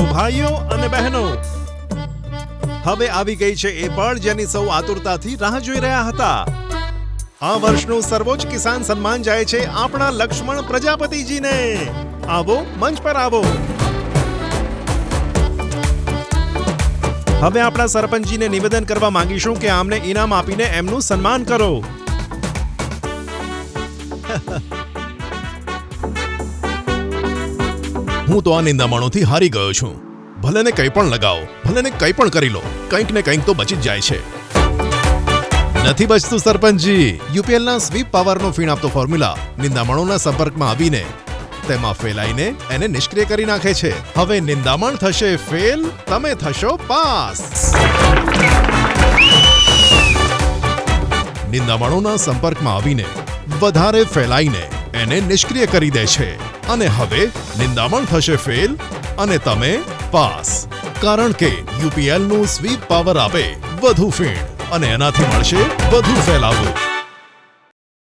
ભાઈઓ અને બહેનો, હવે આવી ગઈ છે એ પળ જેની સૌ આતુરતાથી રાહ જોઈ રહ્યા હતા. આ વર્ષનું સર્વોચ્ચ કિસાન સન્માન જાય છે આપણા લક્ષ્મણ પ્રજાપતિજીને. આવો, મંચ પર આવો. હવે આપણા સરપંચજીને નિવેદન કરવા માંગીશું કે આમને ઇનામ આપીને એમનું સન્માન કરો. હું તો આ નિંદામણોથી હારી ગયો છું. ભલે ને કંઈ પણ લગાવો ભલે ને કંઈ પણ કરી લો, કંઈક ને કંઈક તો બચી જ જાય છે. નથી બચતું, સરપંચજી. યુપીએલના સ્વીપ પાવરનો ફીણ આપતો ફોર્મ્યુલા નિંદામણોના સંપર્કમાં આવીને તેમાં ફેલાઈને એને નિષ્ક્રિય કરી નાખે છે. હવે નિંદામણ થશે ફેલ, તમે થશો પાસ. નિંદામણોના સંપર્કમાં આવીને વધારે ફેલાઈને એને નિષ્ક્રિય કરી દે છે. અને હવે નિંદામણ થશે ફેલ અને તમે પાસ. કારણ કે યુપીએલનું સ્વીપ પાવર આપે વધુ ફીણ અને એનાથી મળશે વધુ ફેલાવો.